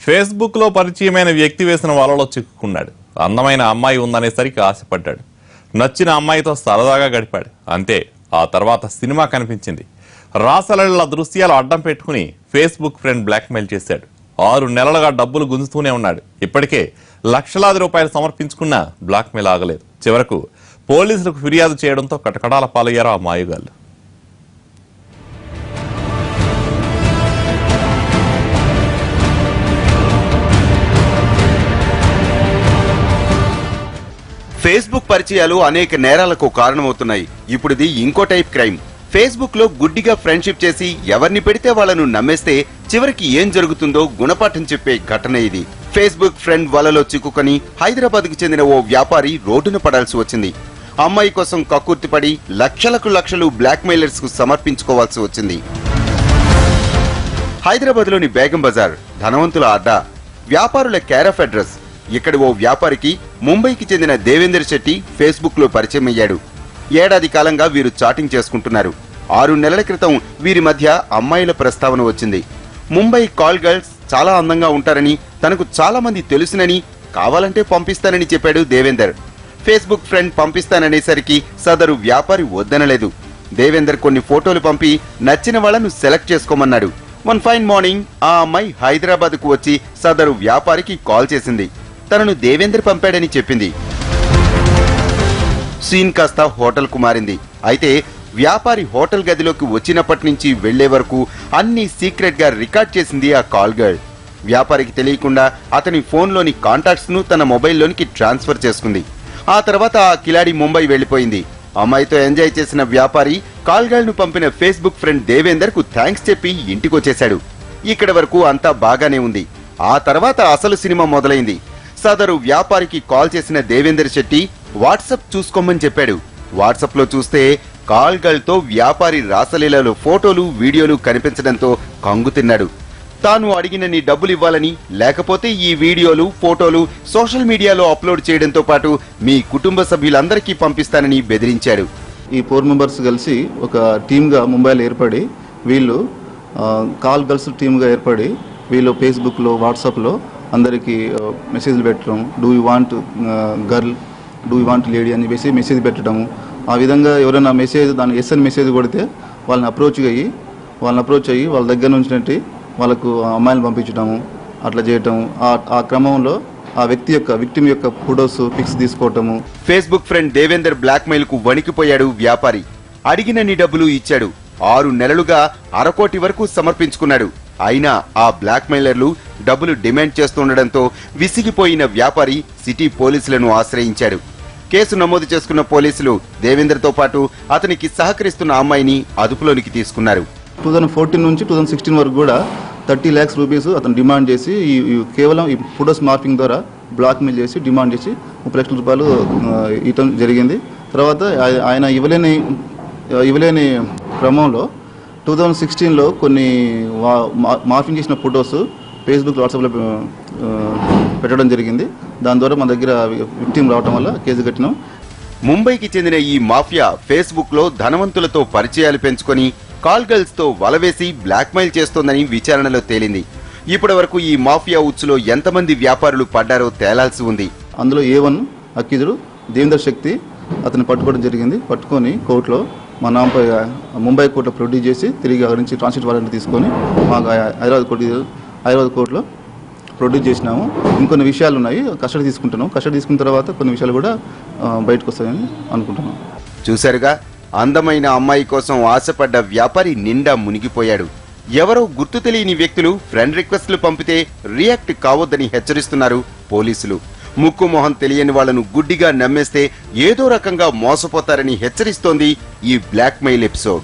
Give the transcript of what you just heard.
ఫేస్బుక్లో పరిచయమైన వ్యక్తి వేసిన వలలో చిక్కుకున్నాడు. అందమైన అమ్మాయి ఉందనేసరికి ఆశపడ్డాడు. నచ్చిన అమ్మాయితో సరదాగా గడిపాడు. అంతే ఆ తర్వాత సినిమా కనిపించింది. రాసలళ్ళ దృశ్యాలు అడ్డం పెట్టుకుని ఫేస్బుక్ ఫ్రెండ్ బ్లాక్మెయిల్ చేశాడు. ఆరు నెలలుగా డబ్బులు గుంజుతూనే ఉన్నాడు. ఇప్పటికే లక్షలాది రూపాయలు సమర్పించుకున్నా బ్లాక్మెయిల్ ఆగలేదు. చివరకు పోలీసులకు ఫిర్యాదు చేయడంతో కటకడాల పాలయ్యారు ఆ మాయగాళ్ళు. ఫేస్బుక్ పరిచయాలు అనేక నేరాలకు కారణమవుతున్నాయి. ఇప్పుడుది ఇంకో టైప్ క్రైమ్. ఫేస్బుక్లో గుడ్డిగా ఫ్రెండ్షిప్ చేసి ఎవరిని పెడితే వాళ్ళను నమ్మేస్తే చివరికి ఏం జరుగుతుందో గుణపాఠం చెప్పే ఘటన ఇది. ఫేస్బుక్ ఫ్రెండ్ వలలో చిక్కుకొని హైదరాబాద్కు చెందిన ఓ వ్యాపారి రోడ్డున పడాల్సి వచ్చింది. అమ్మాయి కోసం కక్కుర్తిపడి లక్షలకు లక్షలు బ్లాక్ మెయిలర్స్కు సమర్పించుకోవాల్సి వచ్చింది. హైదరాబాద్లోని బేగం బజార్ ధనవంతుల అడ్డా. వ్యాపారుల కేరఫ్ అడ్రస్. ఇక్కడ ఓ వ్యాపారికి ముంబైకి చెందిన దేవేందర్ శెట్టి ఫేస్బుక్లో పరిచయం అయ్యాడు. ఏడాది కాలంగా వీరు చాటింగ్ చేసుకుంటున్నారు. ఆరు నెలల క్రితం వీరి మధ్య అమ్మాయిల ప్రస్తావన వచ్చింది. ముంబై కాల్ గర్ల్స్ చాలా అందంగా ఉంటారని తనకు చాలా మంది తెలుసునని కావాలంటే పంపిస్తానని చెప్పాడు దేవేందర్. ఫేస్బుక్ ఫ్రెండ్ పంపిస్తాననేసరికి సదరు వ్యాపారి వద్దనలేదు. దేవేందర్ కొన్ని ఫోటోలు పంపి నచ్చిన వాళ్ళను సెలెక్ట్ చేసుకోమన్నాడు. వన్ ఫైన్ మార్నింగ్ ఆ అమ్మాయి హైదరాబాద్కు వచ్చి సదరు వ్యాపారికి కాల్ చేసింది. తనను దేవేంద్ర పంపాడని చెప్పింది. సీన్ కాస్త హోటల్కు మారింది. అయితే వ్యాపారి హోటల్ గదిలోకి వచ్చినప్పటి నుంచి వెళ్ళే వరకు అన్ని సీక్రెట్గా రికార్డ్ చేసింది ఆ కాల్ గర్ల్. వ్యాపారికి తెలియకుండా అతని ఫోన్లోని కాంటాక్ట్స్ను తన మొబైల్లోనికి ట్రాన్స్ఫర్ చేసుకుంది. ఆ తర్వాత ఆ కిలాడి ముంబై వెళ్ళిపోయింది అమ్మాయితో ఎంజాయ్ చేసిన వ్యాపారి కాల్ను పంపిన ఫేస్బుక్ ఫ్రెండ్ దేవేందర్కు థ్యాంక్స్ చెప్పి ఇంటికొచ్చేశాడు. ఇక్కడ వరకు అంతా బాగానే ఉంది. ఆ తర్వాత అసలు సినిమా మొదలైంది. సదరు వ్యాపారికి కాల్ చేసిన దేవేందర్ శెట్టి వాట్సప్ చూసుకోమని చెప్పాడు. వాట్సప్లో చూస్తే కాల్ గర్ల్తో వ్యాపారి రాసలీలలో ఫోటోలు వీడియోలు కనిపించడంతో కంగు తిన్నాడు. తాను అడిగినన్ని డబ్బులు ఇవ్వాలని లేకపోతే ఈ వీడియోలు ఫోటోలు సోషల్ మీడియాలో అప్లోడ్ చేయడంతో పాటు మీ కుటుంబ సభ్యులందరికీ పంపిస్తానని బెదిరించాడు. ఈ ఫోర్ మెంబర్స్ కలిసి ఒక టీమ్గా ముంబైలో ఏర్పడి వీళ్ళు కాల్ గర్ల్స్ టీమ్గా ఏర్పడి వీళ్ళు ఫేస్బుక్లో వాట్సాప్లో అందరికీ మెసేజ్లు పెట్టడం do you want girl do you want lady అని చెప్పేసి మెసేజ్ పెట్టడము ఆ విధంగా ఎవరైనా మెసేజ్ దాని ఎస్ఎన్ మెసేజ్ కొడితే వాళ్ళని అప్రోచ్ అయ్యి వాళ్ళని అప్రోచ్ అయ్యి వాళ్ళ దగ్గర నుంచి వాళ్ళకు అమ్మాయిలు పంపించడము అట్లా చేయటం. ఆ- ఆ క్రమంలో ఆ వ్యక్తి యొక్క విక్టిమ్ యొక్క ఫోటోస్ పిక్స్ తీసుకోవటము. ఫేస్బుక్ ఫ్రెండ్ దేవేందర్ బ్లాక్మెయిల్కు వణికిపోయాడు వ్యాపారి. అడిగినన్ని డబ్బులు ఇచ్చాడు. ఆరు నెలలుగా అరకోటి వరకు సమర్పించుకున్నాడు. అయినా ఆ బ్లాక్మెయిలర్లు డబ్బులు డిమాండ్ చేస్తుండటంతో విసిగిపోయిన వ్యాపారి సిటీ పోలీసులను ఆశ్రయించాడు. కేసు నమోదు చేసుకున్న పోలీసులు దేవేందర్తో పాటు అతనికి సహకరిస్తున్న అమ్మాయిని అదుపులోనికి తీసుకున్నారు. టూ థౌసండ్ ఫోర్టీన్ నుంచి టూ థౌసండ్ సిక్స్టీన్ వరకు కూడా థర్టీ ల్యాక్స్ రూపీస్ అతను డిమాండ్ చేసి ఈ కేవలం ఈ ఫోటోస్ మార్పింగ్ ద్వారా బ్లాక్మెయిల్ చేసి డిమాండ్ చేసి ముప్పై లక్షల రూపాయలు ఆ, ఇవ్వటం జరిగింది. తర్వాత ఆయన ఇవ్వలేని ఇవ్వలేని క్రమంలో టూ థౌజండ్ సిక్స్టీన్లో కొన్ని వా- మా- మార్పింగ్ చేసిన ఫొటోస్ ఫేస్బుక్ వాట్సాప్లో పెట్టడం జరిగింది. దాని ద్వారా మన దగ్గర విక్టిమ్ రావటం వల్ల కేసు కట్టినాం. ముంబైకి చెందిన ఈ మాఫియా ఫేస్బుక్లో ధనవంతులతో పరిచయాలు పెంచుకొని కాల్ గర్ల్స్తో వలవేసి బ్లాక్మెయిల్ చేస్తోందని విచారణలో తేలింది. ఇప్పటి వరకు ఈ మాఫియా ఉచ్చులో ఎంతమంది వ్యాపారులు పడ్డారో తేలాల్సి ఉంది. అందులో ఏ వన్ అక్కిజుడు దేవేందర్ శక్తి అతన్ని పట్టుకోవడం జరిగింది. పట్టుకొని కోర్టులో మా నామపై ముంబై కోర్టులో ప్రొడ్యూస్ చేసి తిరిగి అక్కడి నుంచి ట్రాన్స్లేట్ వారెంట్ తీసుకొని మాకు హైదరాబాద్ కోర్టు హైదరాబాద్ కోర్టులో ప్రొడ్యూస్ చేసినాము. ఇంకొన్ని విషయాలు ఉన్నాయి కస్టడీ తీసుకుంటున్నాం. కస్టడీ తీసుకున్న తర్వాత కొన్ని విషయాలు కూడా బయటకు వస్తాయని అనుకుంటున్నాం. చూశారుగా అందమైన అమ్మాయి కోసం ఆశపడ్డ వ్యాపారి నిండా మునిగిపోయాడు. ఎవరో గుర్తు తెలియని వ్యక్తులు ఫ్రెండ్ రిక్వెస్ట్లు పంపితే రియాక్ట్ కావద్దని హెచ్చరిస్తున్నారు పోలీసులు. ముక్కు మొహం తెలియని వాళ్ళను గుడ్డిగా నమ్మేస్తే ఏదో రకంగా మోసపోతారని హెచ్చరిస్తోంది ఈ బ్లాక్మెయిల్ ఎపిసోడ్.